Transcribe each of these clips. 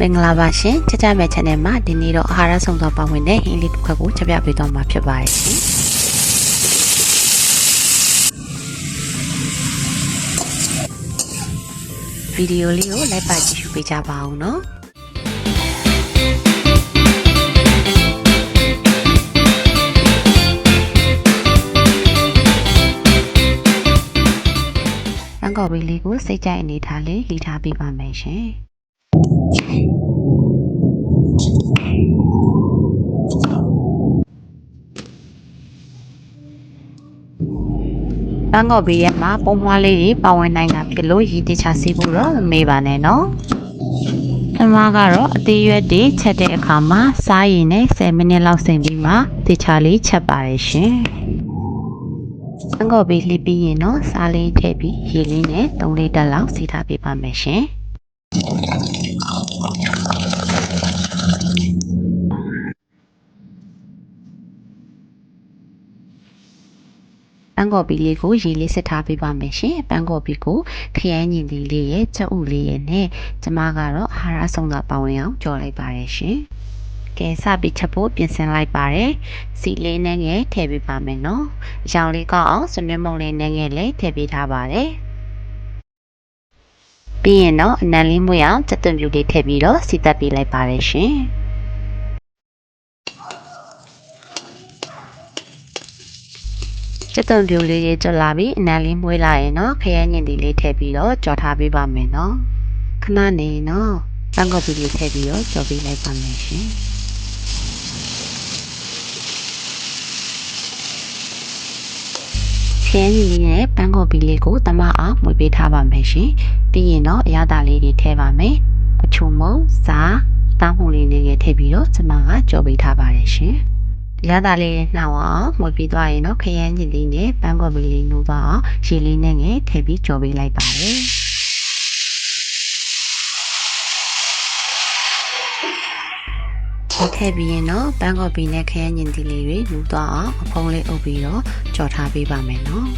မင်္ဂလာပါရှင်ချစ်ကြမဲ့ channel မှာဒီနေ့တော့အာဟာရဆောင်သောပါဝင်တဲ့ဟင်းလေးတစ်ခွက်ကိုချက်ပြပေးသွားမှာဖြစ်ပါတယ်ရှင်ဗီဒီယိုလေးကိုလိုက်ပါကြည့်ရှုပေးကြပါဦးနော်အန်ကော်ဘီလေးကိုစိတ်ကြိုက်အနေထားလေးလှီထားပေးပါမယ်ရှင် တန်းကော်ဘီရဲ့မှာပုံမွားလေးတွေပါဝင်နိုင်တာဖြစ်လို့ရည်တခြားစီးဖို့တော့မမေ့ပါနဲ့နော်။အမကတော့အသေးရွက်တွေချက်တဲ့အခါမှာစားရည်နဲ့10မိနစ်လောက်စိမ်ပြီးမှတခြားလေးချက်ပါရရှင်။တန်းကော်ဘီလှီးပြီးရင်တော့စားလေးထည့်ပြီးရေလေးနဲ့3လီတာလောက်စီထားပေးပါမယ်ရှင်။ ပန်းကော်ပီလေးကိုရေလေးစစ်ထားပေးပါမယ်ရှင်ပန်းကော်ပီကိုခရမ်းညင်လေးလေးရဲ့ချက်ဥလေးရဲ့နဲ့ကျမကတော့အာဟာရဆုံးသာပါဝင်အောင်ကြော်လိုက်ပါတယ်ရှင်ကဲစပြီးချက်ဖို့ပြင်ဆင်လိုက်ပါတယ်စီလေးနဲ့ငယ်ထည့်ပေးပါမယ်နော်အရောင်လေးကောက်အောင်စနွေးမုံလေးနဲ့ငယ်လေးထည့်ပေးထားပါတယ်ပြီးရင်တော့အနံလေးမွေအောင်စက်သွန်ပြူလေးထည့်ပြီးတော့စီတက်ပေးလိုက်ပါတယ်ရှင် ကျက်သွန်ပြိုလေးရေးကြလာပြီးအနံလေးမွေးလာရင်တော့ခရဲညင်ဒီလေးထည့်ပြီးတော့ကြော်ထားပေးပါမယ်နော်ခဏနေနော်ပန်းကော်ပီလေးထည့်ပြီးတော့ကြော်ပေးလိုက်ပါမယ်ရှင်ခရဲညင်လေးနဲ့ပန်းကော်ပီလေးကိုတမအောင်မွေပေးထားပါမယ်ရှင်ပြီးရင်တော့အရသာလေးတွေထည့်ပါမယ်အချုံမုံစားတောင်းမှုလေးလေးထည့်ပြီးတော့ကျမကကြော်ပေးထားပါတယ်ရှင် ရတာလေးနှောင်းအောင်မွေပြီးသွားရင်တော့ခရမ်းညင်လေးနဲ့ပန်းကော်ပီလေးနိုးသွားအောင်ရေလေးနဲ့ငယ်ထည့်ပြီးကြော်ပေးလိုက်ပါတယ်ဒီထည့်ပြီးရင်တော့ပန်းကော်ပီနဲ့ခရမ်းညင်ဒီလေးတွေနိုးသွားအောင်အဖုံးလေးအုပ်ပြီးတော့ကြော်ထားပေးပါမယ်နော်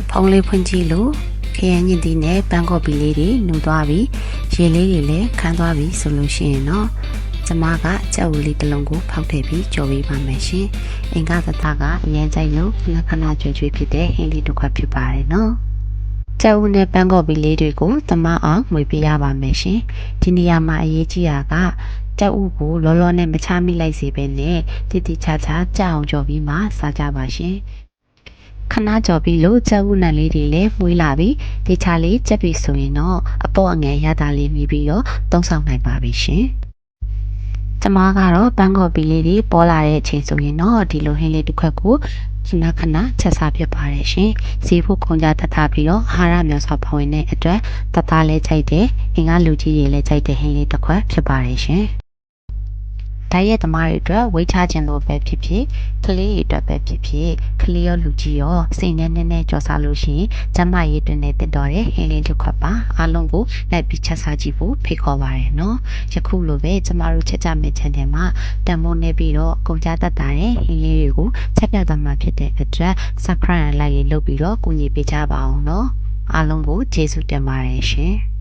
အဖုံးလေးဖွင့်ကြည့်လို့ခရမ်းညင်ဒီနဲ့ပန်းကော်ပီလေးတွေနိုးသွားပြီးရေလေးတွေလည်းခန်းသွားပြီဆိုလို့ရှိရင်တော့ ကျမကကြောက်ဦးလေးတစ်လုံးကိုဖောက်ထည့်ပြီးကြော်ပေးပါမယ်ရှင်။အင်္ဂသတကအရင်ကြိုက်လို့လက္ခဏာကြွယ်ကြွယ်ဖြစ်တဲ့ဟင်းလေးတစ်ခွက်ဖြစ်ပါတယ်နော်။ကြောက်ဦးနဲ့ပန်းကော်ပီလေးတွေကိုတမအောင်မွေပေးရပါမယ်ရှင်။ဒီနေရာမှာအရေးကြီးတာကကြောက်ဦးကိုလောလောနဲ့မချမိလိုက်စေပဲနဲ့တိတိချာချာကြောက်အောင်ကြော်ပြီးမှစားကြပါရှင်။ခဏကြော်ပြီးလို့ကြောက်ဦးနံလေးတွေလည်းမွေးလာပြီးဒီချာလေးချက်ပြီးဆိုရင်တော့အပေါ်အငယ်ရတာလေးမိပြီးတော့သုံးဆောင်နိုင်ပါပြီရှင်။ ကျမကတော့ဘန်ကော်ပီလေးတွေပေါ်လာတဲ့အချိန်ဆိုရင်တော့ဒီလိုဟင်းလေးတစ်ခွက်ကိုခဏခဏချက်စားဖြစ်ပါတယ်ရှင်။ဈေးဖို့ကုန်ကြတတ်တာပြီးတော့အာဟာရမျိုးစွာပါဝင်တဲ့အတွက်တသားလေးကြိုက်တယ်။အင်္ဂါလူကြီးတွေလည်းကြိုက်တဲ့ဟင်းလေးတစ်ခွက်ဖြစ်ပါတယ်ရှင်။ ဓာတ်ရဲ့သမားတွေအတွက်ဝိတ်ချခြင်းလို့ပဲဖြစ်ဖြစ်ကလေးတွေအတွက်ပဲဖြစ်ဖြစ်ကလေးရောလူကြီးရောစိတ်နဲ့နည်းနည်းကြော်စားလို့ရှိရင်ကျန်းမရေးတွင်နဲ့တက်တော်တဲ့ဟင်းလေးတစ်ခွက်ပါအားလုံးကိုလိုက်ပြီးချက်စားကြည့်ဖို့ဖိတ်ခေါ်ပါရနော်ယခုလိုပဲကျမတို့ချက်ကြမယ့် channel မှာတန်မိုးနေပြီးတော့ကုန်ကြတတ်တာတဲ့ဟင်းလေးတွေကိုချက်ပြသွားမှာဖြစ်တဲ့အတွက် subscribe လိုက်ရေးလုပ်ပြီးတော့ကူညီပေးကြပါအောင်နော်အားလုံးကိုကျေးဇူးတင်ပါတယ်ရှင်